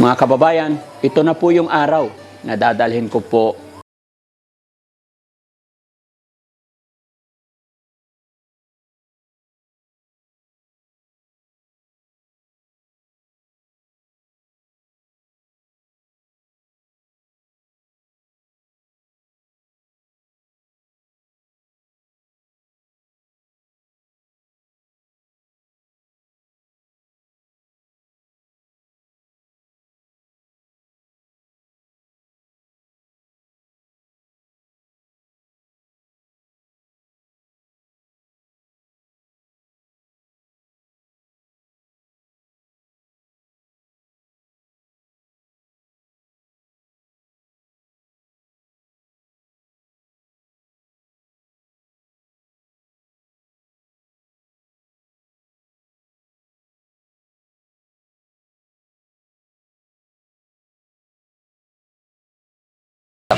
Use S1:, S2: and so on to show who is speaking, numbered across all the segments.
S1: Mga kababayan, ito na po yung araw na dadalhin ko po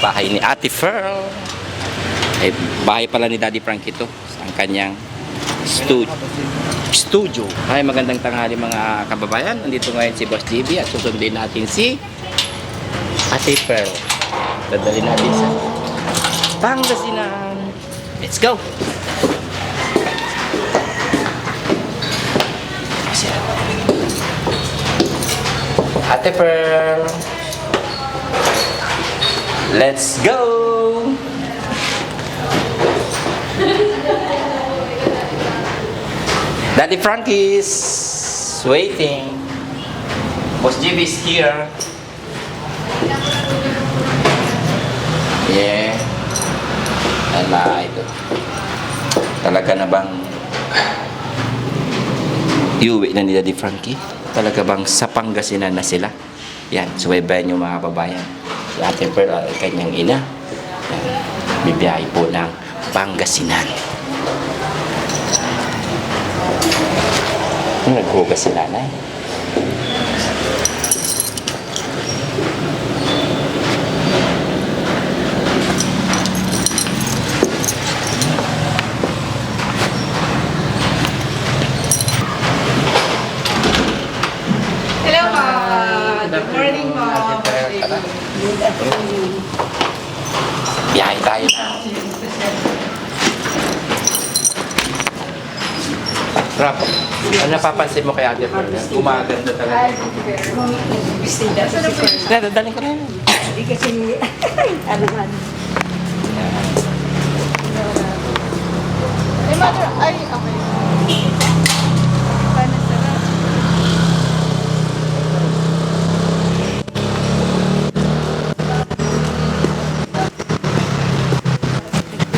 S2: bahay ni Ate Pearl. Eh, bahay pala ni Daddy Frank ito. Ang kanyang stu- studio. Ay, magandang tanghali mga kababayan. Nandito ngayon si Boss JB at susundin natin si Ate Pearl. Dadali natin sa Pangasinan. Let's go! Ate Pearl. Let's go! Daddy Frank is waiting. Boss JB is here. Yeah. Ala, ito. Talaga na bang iuwi na ni Daddy Frankie? Talaga bang sa Pangasinan na sila? Yan, subaybayan yung mga babayan. Si Ate Pearl at kanyang ina. Bibiyahe po ng Pangasinan. Naghugas si nanay.
S3: Hello, ma. Good morning, ma.
S2: Biyahe tayo na. Rap, ano napapansin mo kay Ate Pearl? Gumaganda talaga. Dadaling ko na yun.
S3: Hindi kasi, ano man. Ay, mother, ay, okay. Paano sarap?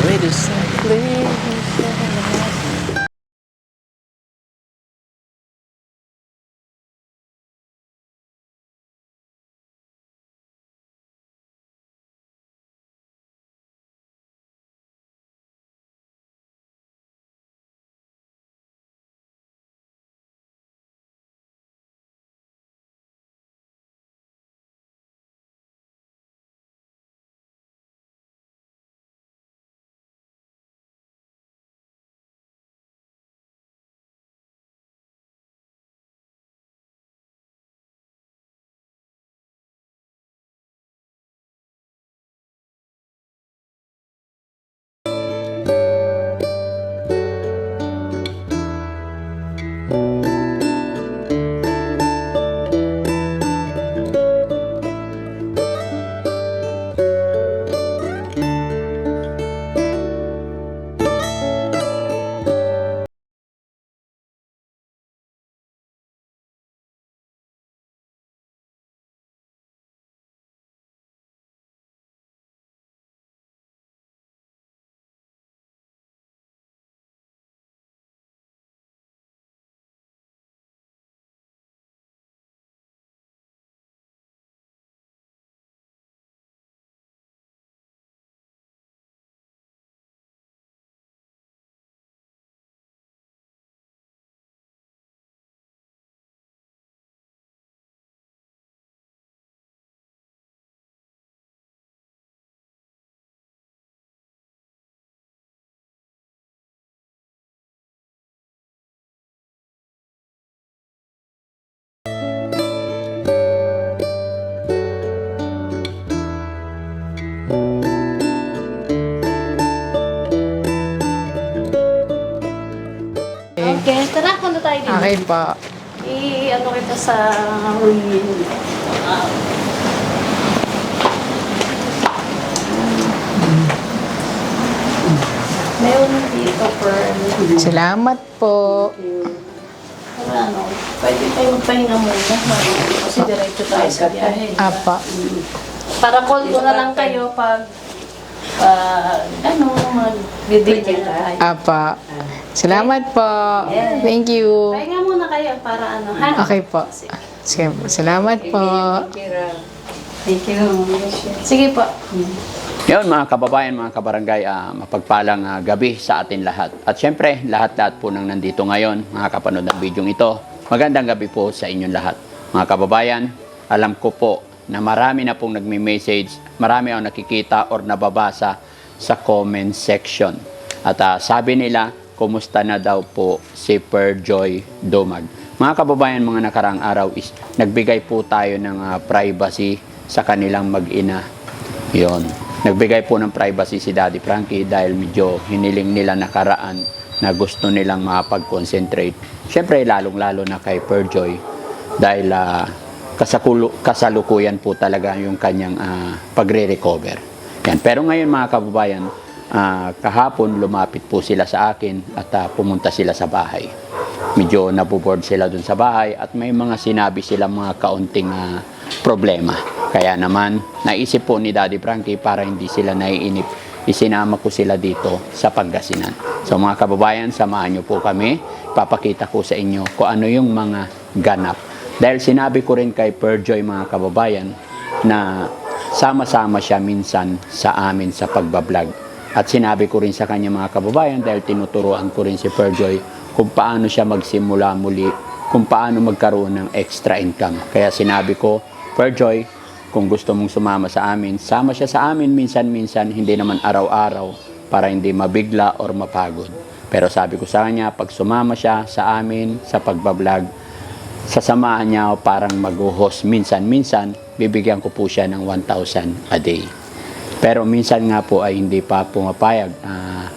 S2: Wait a Okay, tara, punta tayo dito.
S4: Okay pa.
S3: I-ano kita sa. Meron dito, Pearl. Ano.
S4: Salamat po.
S3: Thank you. Wala, no? Pwede tayo magpahinga muna. Kasi diretso tayo sa biyahe.
S4: Apa. Mm.
S3: Para call ko na lang kayo pag pag ano, mag-video tayo.
S4: Apa. Salamat po. Thank you.
S3: Pahinga muna kayo para ano, ha?
S4: Okay po. Sige po. Salamat po.
S3: Thank you. Sige po.
S1: Yun mga kababayan, mga kabarangay, ah, mapagpalang ah, gabi sa atin lahat. At syempre, lahat-lahat po nang nandito ngayon, mga kapanood ng video ito, magandang gabi po sa inyong lahat. Mga kababayan, alam ko po na marami na pong nagme-message, marami ang nakikita or nababasa sa comment section. At ah, sabi nila, kumusta na daw po si Perjoy Domag. Mga kababayan, mga nakarang araw is nagbigay po tayo ng ah, privacy sa kanilang mag-ina. Yon. Nagbigay po ng privacy si Daddy Frankie dahil medyo hiniling nila nakaraan na gusto nilang makapag-concentrate. Siyempre, lalong-lalo na kay Perjoy dahil ah, kasakulu- kasalukuyan po talaga yung kanyang ah, pagre-recover. Yan. Pero ngayon mga kababayan, ah, kahapon lumapit po sila sa akin at ah, pumunta sila sa bahay. Medyo nabuboard sila dun sa bahay at may mga sinabi silang mga kaunting ah, problema. Kaya naman, naisip po ni Daddy Frankie para hindi sila naiinip, isinama ko sila dito sa Pangasinan. So mga kababayan, samahan niyo po kami. Papakita ko sa inyo kung ano yung mga ganap. Dahil sinabi ko rin kay Perjoy mga kababayan na sama-sama siya minsan sa amin sa pagbablog. At sinabi ko rin sa kanya mga kababayan dahil tinuturuan ko rin si Perjoy kung paano siya magsimula muli, kung paano magkaroon ng extra income. Kaya sinabi ko, Perjoy, kung gusto mong sumama sa amin, sama siya sa amin minsan-minsan, hindi naman araw-araw para hindi mabigla or mapagod. Pero sabi ko sa kanya, pag sumama siya sa amin sa pagbablog, sasamahan niya ako parang mag-host minsan-minsan, bibigyan ko po siya ng 1,000 a day. Pero minsan nga po ay hindi pa pumapayag. Ah,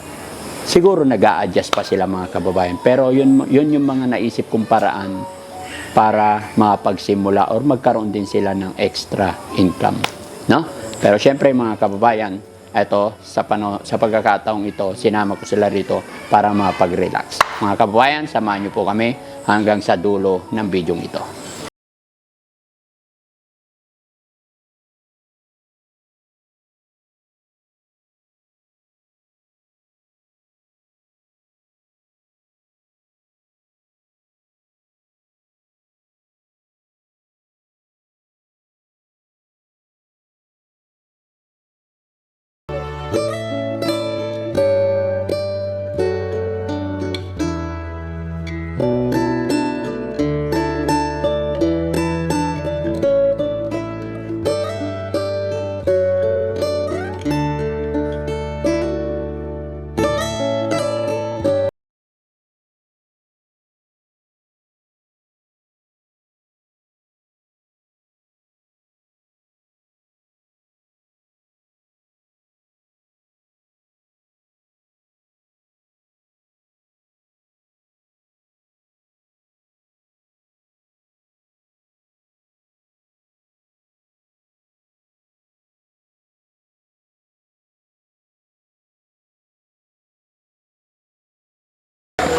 S1: siguro nag adjust pa sila mga kababayan. Pero yun, yun yung mga naisip kong paraan para makapagsimula or magkaroon din sila ng extra income. No? Pero syempre mga kababayan, ito, sa, pano, sa pagkakataong ito, sinama ko sila rito para makapag-relax. Mga kababayan, samahan niyo po kami hanggang sa dulo ng video ito.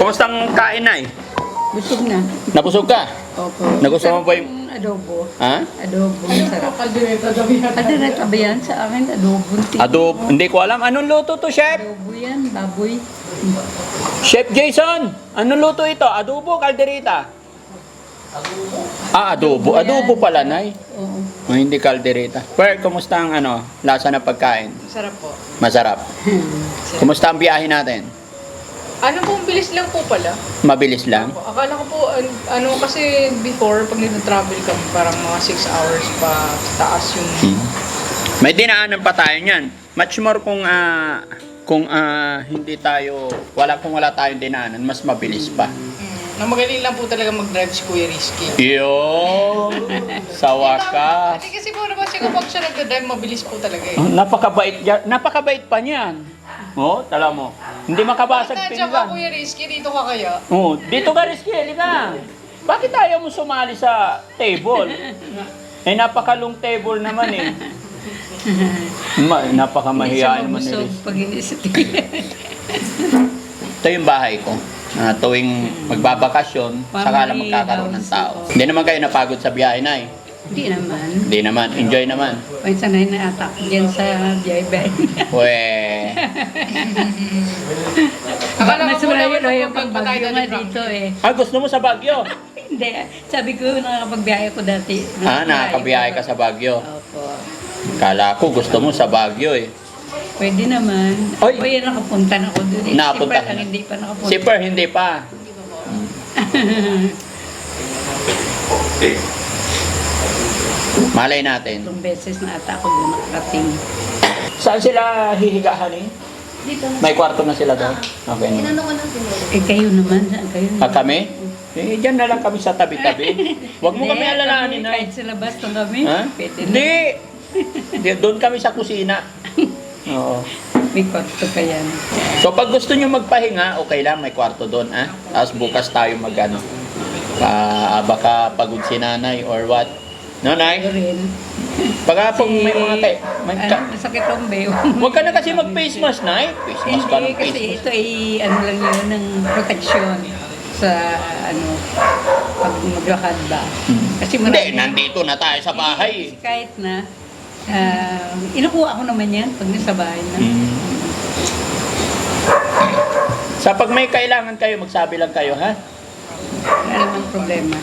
S1: Kumusta ang kain na
S5: Busog na.
S1: Nabusog ka?
S5: Opo.
S1: Nagustuhan mo ba yung...
S5: Adobo.
S1: Ha?
S5: Adobo. Sarap. Kaldereta ba yan sa akin? Adobo.
S1: Adobo. Hindi ko alam. Anong luto to, Chef?
S5: Adobo yan. Baboy.
S1: Chef Jason! Anong luto ito? Adobo o kalderita? Ah, adobo. Adobo pala, Nay.
S5: Oo.
S1: Oh, hindi kalderita. Per, kumusta ang ano, lasa ng pagkain?
S6: Sarap po.
S1: Masarap. Kumusta ang biyahe natin?
S6: Ano po, bilis lang po pala.
S1: Mabilis lang?
S6: Akala ko po, an- ano kasi before, pag nag-travel kami, parang mga 6 hours pa taas yung...
S1: Hmm. May dinaanan pa tayo niyan. Much more kung ah, kung ah, hindi tayo wala kung wala tayong dinaanan, mas mabilis pa.
S6: Mm, na magaling lang po talaga mag-drive si Kuya Rizky.
S1: Yo! Sa wakas.
S6: Hindi kasi po naman siya kapag siya nag-drive, mabilis po talaga eh.
S1: Oh, napakabait. Napakabait pa niyan. Oh, tala mo. Hindi makabasag
S6: Nandiyan ka,
S1: pinggan.
S6: Kuya Rizky, dito ka kaya?
S1: Oh, dito ka Rizky, halika. Bakit ayaw mo sumali sa table? Eh, napakalong table naman eh. Ma, napakamahiyain naman ni Rizky.
S5: pag inisip.
S1: Ito yung bahay ko. Ah, tuwing magbabakasyon, saka lang magkakaroon ng tao. Hindi naman kayo napagod sa biyahe na eh.
S5: Hindi naman.
S1: Hindi naman, enjoy naman.
S5: May sanay na atak diyan sa biyay-biyay.
S1: We,
S6: Akala
S5: Mas
S6: ko muna
S5: malayo
S6: may
S5: yung
S6: pagpunta tayo
S5: pagbagyo
S6: na
S5: nga
S6: dito.
S5: eh.
S1: ah, gusto mo sa Baguio?
S5: Hindi. Sabi ko nakakapagbiyahe ko dati.
S1: Ah, nakakabiyahe ka sa Baguio.
S5: Opo.
S1: Kala ko gusto mo sa Baguio eh.
S5: Pwede naman.
S1: Oy!
S5: Yan nakapunta na ako doon. eh.
S1: Nakapunta
S5: Siyempre,
S1: ka na.
S5: hindi pa nakapunta.
S1: Si Per, hindi pa. Malay natin.
S5: Itong beses na ata ako doon nakarating.
S1: Saan sila hihigahan eh?
S3: Dito na.
S1: May kwarto na sila doon? Okay na.
S3: Inano ko ng sinuro.
S5: Eh kayo naman, saan kayo?
S1: At kami? Eh, dyan na lang kami sa tabi-tabi. Huwag mo kami alalahanin na.
S5: Kahit sa labas lang kami.
S1: Ha?
S5: Pwede na.
S1: Hindi! Hindi, Doon kami sa kusina. Oo.
S5: May kwarto ka yan.
S1: So pag gusto nyo magpahinga, okay lang, may kwarto doon. Ah? Tapos bukas tayo mag ano, ah, baka pagod si nanay or what. No, nay?
S5: Rin.
S1: Pag pag may mga kay, may
S5: Ano,
S1: ka-
S5: masakit ang bayo.
S1: Huwag ka na kasi mag-face mask, nay. Face mask ka
S5: Hindi,
S1: ng
S5: kasi
S1: face mask.
S5: ito ay ano lang yun, ng protection sa ano, pag maglakad ba. Kasi
S1: Hindi, nandito na tayo sa bahay.
S5: Kasi kahit na, ah, inukuha ko naman yan pag nasa bahay na.
S1: Mm. Sa pag may kailangan kayo, magsabi lang kayo, ha?
S5: Wala namang problema.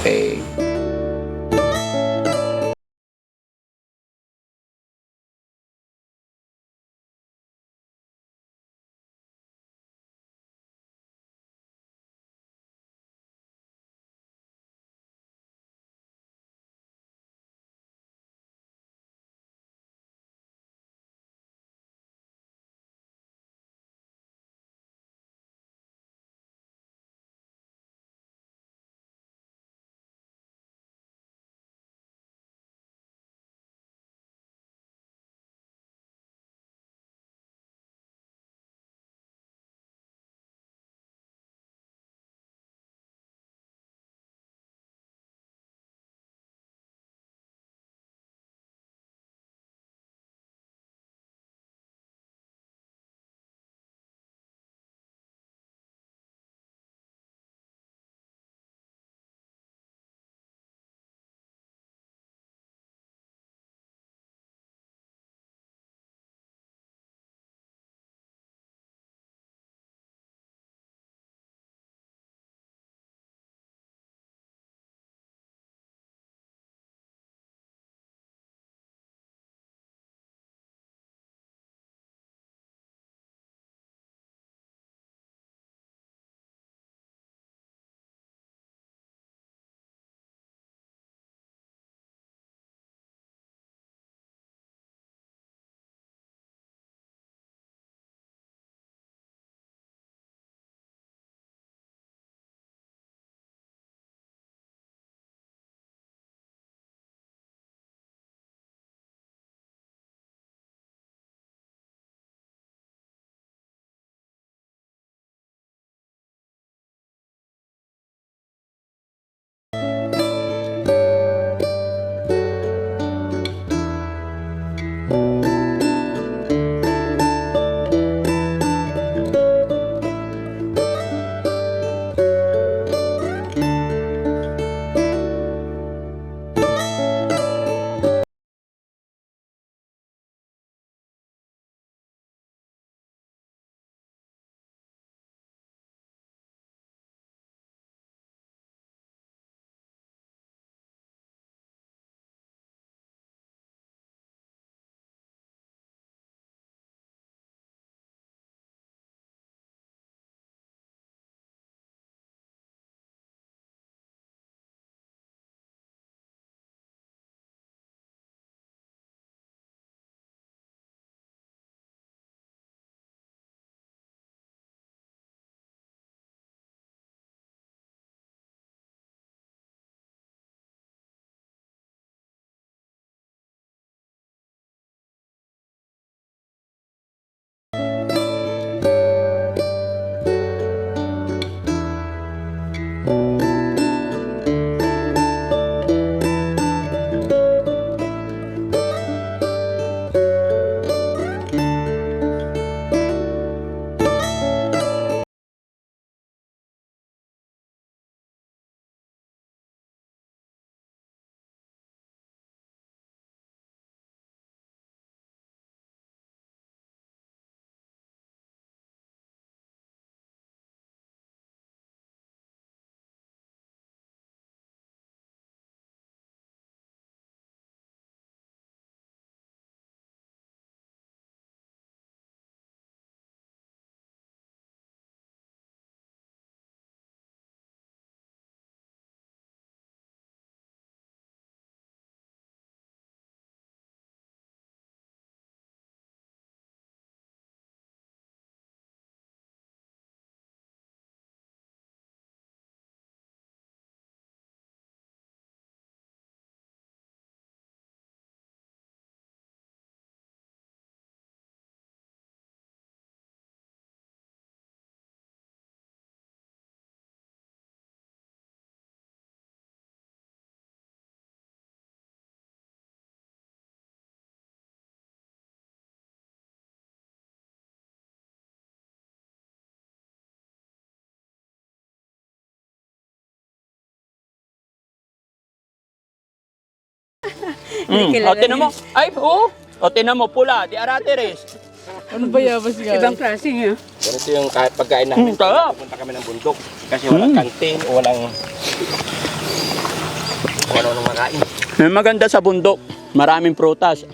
S1: Okay. Mm. O, tinan mo. Ay, oo. O, tinan mo, pula. Di arateres.
S6: Ano ba yabas guys?
S5: Ibang klase nga.
S2: Ganito yung kahit pagkain namin.
S1: Mm, sarap.
S2: Pupunta kami ng bundok. Kasi walang
S1: Mm.
S2: kantin, walang... Ano nung makain.
S1: May maganda sa bundok. Maraming prutas.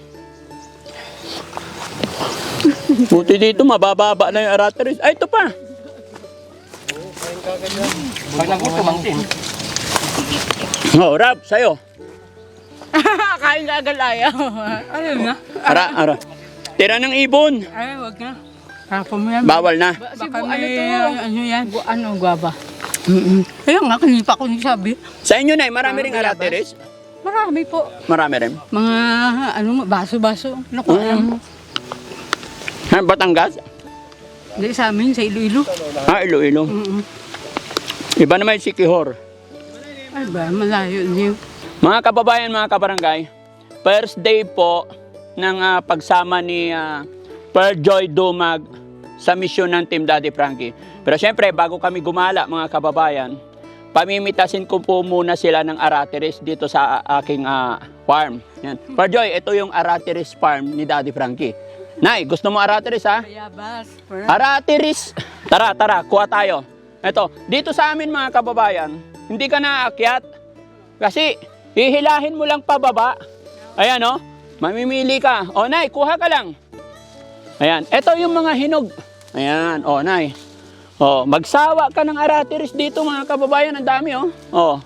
S1: Buti dito, mabababa na yung arateres. Ay, ito pa.
S2: Pag nagutom ang tin.
S1: O, Rab, sa'yo.
S5: Kain ka agad ayaw. ano na?
S1: Ara, ara. Tira ng ibon.
S5: Ay, wag na. Hapa mo yan.
S1: Bawal na.
S5: Baka may, ano yan? Gu- ano, guaba. Mm-mm. Kaya nga, kanipa ko ni sabi.
S1: Sa inyo na, marami ring arateres.
S5: Marami po.
S1: Marami rin.
S5: Mga, ano, baso-baso. Naku, alam mo.
S1: Ha, Batangas?
S5: Hindi sa amin, sa Iloilo.
S1: Ha, Iloilo.
S5: Mm-mm.
S1: Iba naman yung Sikihor.
S5: Ay ba, malayo niyo.
S1: Mga kababayan, mga kabarangay, first day po ng ah, pagsama ni uh, Pearl Joy Dumag sa misyon ng Team Daddy Frankie. Pero syempre, bago kami gumala, mga kababayan, pamimitasin ko po muna sila ng Arateris dito sa ah, aking ah, farm. Yan. Pearl Joy, ito yung Arateris farm ni Daddy Frankie. Nay, gusto mo Arateris ha? Aratiris. Tara, tara, kuha tayo. Ito, dito sa amin mga kababayan, hindi ka naakyat. Kasi, hihilahin mo lang pababa. Ayan, oh. Mamimili ka. O, Nay, kuha ka lang. Ayan, ito yung mga hinog. Ayan, o, Nay. O, magsawa ka ng aratiris dito mga kababayan. Ang dami, oh. O.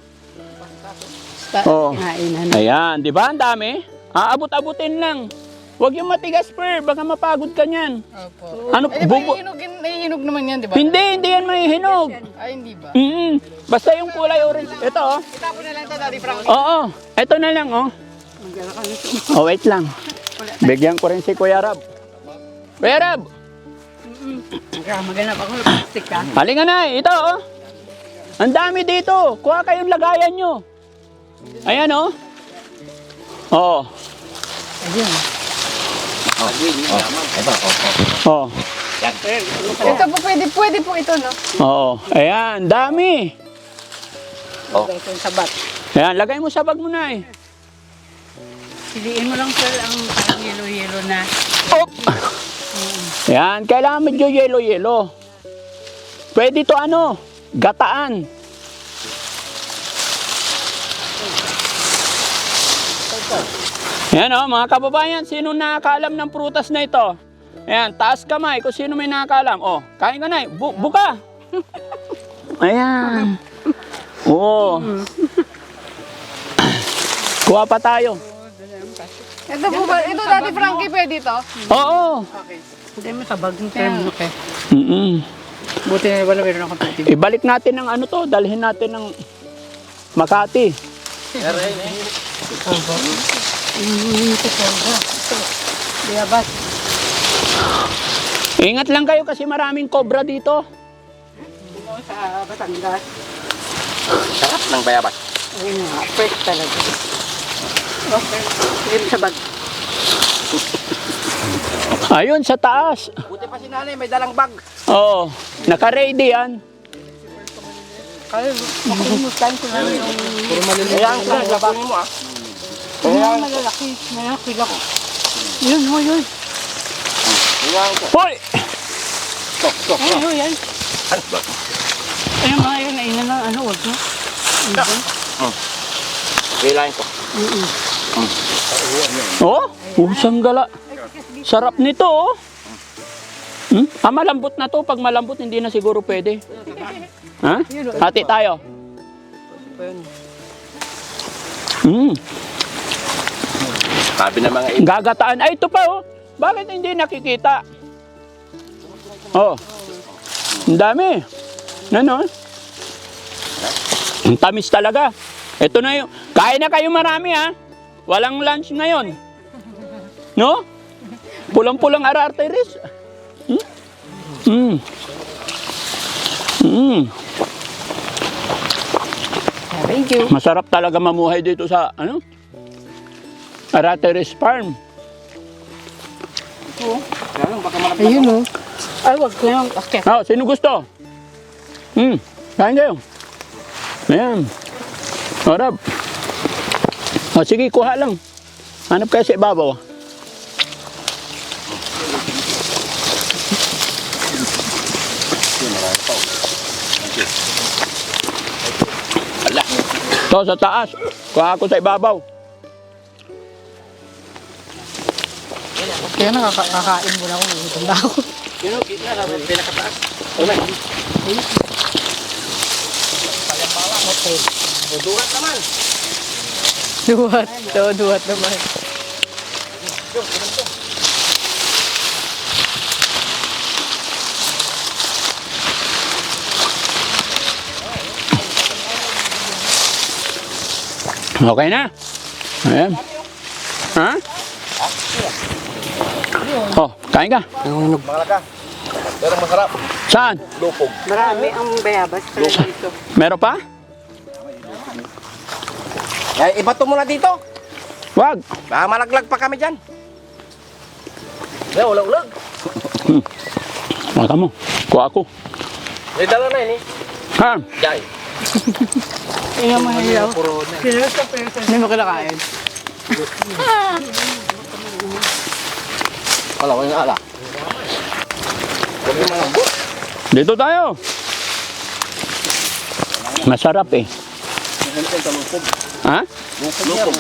S1: Oh.
S5: Kainan.
S1: Ayan, di ba? Ang dami. Aabot-abutin lang. Huwag yung matigas, Per. Baka mapagod ka niyan.
S6: Opo.
S1: Ano,
S6: Eh, di ba
S1: bubu-
S6: hinog, hinog naman yan, di ba?
S1: Hindi, hindi yan may hinog.
S6: Ay, hindi ba?
S1: Mm Basta yung kulay orange. Ito, oh.
S6: Itapon na lang ito, Daddy Frank.
S1: Oo, ito na lang, oh. Oh, wait lang. Bigyan ko rin si Kuya Rab. Kuya Rab,
S5: Maganap ako ng plastic ka.
S1: halika na, ito, oh. Ang dami dito. Kuha kayong lagayan nyo. Ayan, oh. Oo. Oh.
S6: Ito po, pwede, pwede po ito, no?
S1: Oo. Ayan, dami.
S5: Ito yung sabat.
S1: Ayan, lagay mo sa bag mo na, eh.
S5: Piliin mo lang sir ang parang yellow-yellow na.
S1: Oh. Yan, kailangan medyo yelo-yelo. Pwede to ano, gataan. Yan o, mga kababayan, sino nakakaalam ng prutas na ito? Ayan, taas kamay kung sino may nakakaalam. O, kain ka na, bu- buka. Ayan. Oo. Kuha pa tayo.
S6: Ito po ba, ito, Daddy Frankie, pwede ito?
S1: Oo.
S5: Hindi mo sa bag ng term.
S6: Okay.
S1: Mm-mm.
S5: Buti na wala meron akong tubig.
S1: Ibalik natin ng ano to, dalhin natin ng Makati.
S5: Bayabas.
S1: Ingat lang kayo kasi maraming cobra dito.
S5: Sa Batangas.
S2: Sarap ng bayabas.
S5: Ayun nga, fresh talaga. Okay. Ayun sa bag.
S1: Ayun, sa taas.
S2: Buti pa si nanay, may dalang bag.
S1: Oo, naka-ready yan.
S5: Kaya makalimutan ko lang yung
S2: Kaya ang bag mo ah.
S5: Yung malalaki. Malalaki ako. Yun, yun.
S2: Kaya ang
S1: Hoy!
S2: Stop, stop.
S5: Ay, yun, yan.
S2: Ano ba?
S5: Ayun mga yun, ayun na ano, wag na.
S2: Kailangan ko.
S1: Oh, usang gala. Sarap nito, oh. Hmm? Ah, malambot na to. Pag malambot, hindi na siguro pwede. Ha? Hati tayo. Hmm.
S2: Sabi ng mga ito.
S1: Gagataan. Ay, ito pa, oh. Bakit hindi nakikita? Oh. Ang dami. Ano? Ang tamis talaga. Ito na yung... Kain na kayo marami, ha? Walang lunch ngayon. No? Pulang-pulang ararteris. Hmm? Hmm. Hmm.
S5: Thank you.
S1: Masarap talaga mamuhay dito sa, ano? Arateris Farm.
S5: Ayun, oh. Ay, wag ko yung akit.
S1: Ah, sino gusto? Hmm, kain kayo. Ayan. Harap. O, sige, kuha lang. Hanap kayo sa ibabaw. Ito sa taas. Kuha ako sa ibabaw.
S5: Kaya nakakain mo na ako. Gutom na ako.
S7: Yun, kita na, pinakataas. Wala. Duhat naman.
S5: Duwat. Oo, duwat naman.
S1: Okay na. Ayan. Ha? Oh, kain ka.
S7: Pero masarap.
S1: Saan?
S7: Lupog.
S8: Marami ang bayabas pala dito.
S1: Meron pa?
S7: Ay, ibato mo na dito.
S1: Wag.
S7: Baka malaglag pa kami dyan. Yeah, ulag-ulag.
S1: Maka mo. Kuha ako.
S7: May dala na yun eh.
S1: Ha?
S7: Jai.
S5: Tingnan mo hilaw. Hindi mo kinakain.
S7: Wala ko yung ala. Huwag yung mga buot.
S1: Dito tayo. Masarap eh. Ha?
S7: Lupog.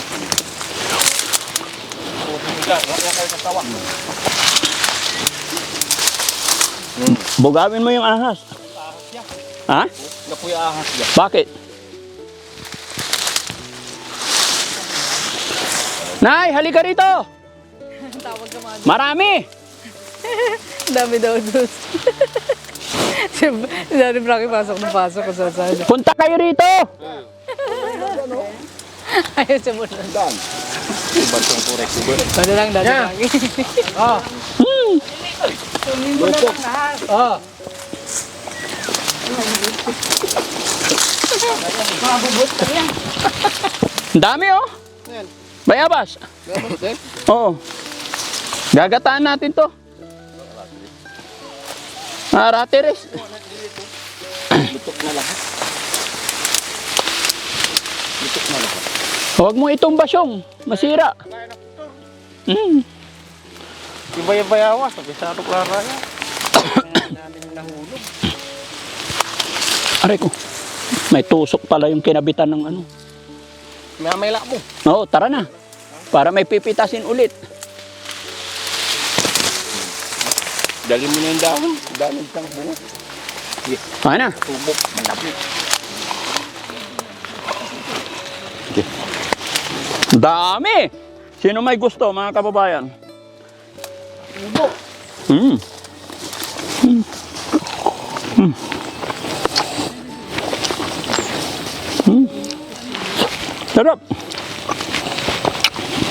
S1: Bugawin mo yung ahas. Ha?
S7: Napuya ahas dyan.
S1: Bakit? Nay, halika rito. Marami.
S5: Dami daw doon. si Daddy Frankie pasok na pasok saan saan.
S1: Punta kayo rito.
S5: Ayaw siya muna.
S7: Ibantong purek.
S5: Ano lang Daddy Frankie.
S1: Ang dami oh. Bayabas. Oo. Gagataan natin to. Ah, ratiris. Huwag mo itong basyong. Masira. Mm.
S7: Iba yung bayawas. Sabi sa arok laraya.
S1: Aray ko. May tusok pala yung kinabitan ng ano.
S7: May may mo.
S1: Oo, tara na. Para may pipitasin ulit.
S7: Dali mo na yung dahon. Dahon ng bunga.
S1: Ano?
S7: Tubok. Manabi.
S1: Dami! Sino may gusto, mga kababayan? Mm. Mm. Mm. Mm. Sarap.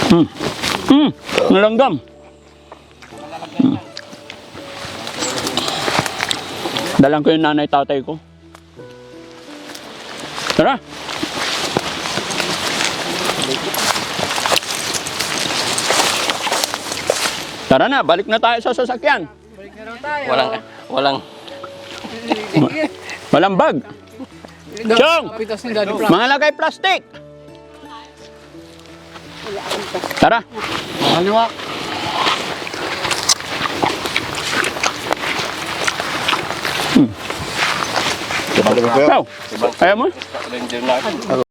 S1: Mm. Mm. Nalanggam. Dalang ko yung nanay tatay ko. Tara. Tara na, balik na tayo sa sasakyan.
S7: Walang, walang.
S1: Walang bag. Chong! Mga lagay plastic. Tara.
S7: Haliwa.
S1: Ayaw mo?
S7: Ranger natin.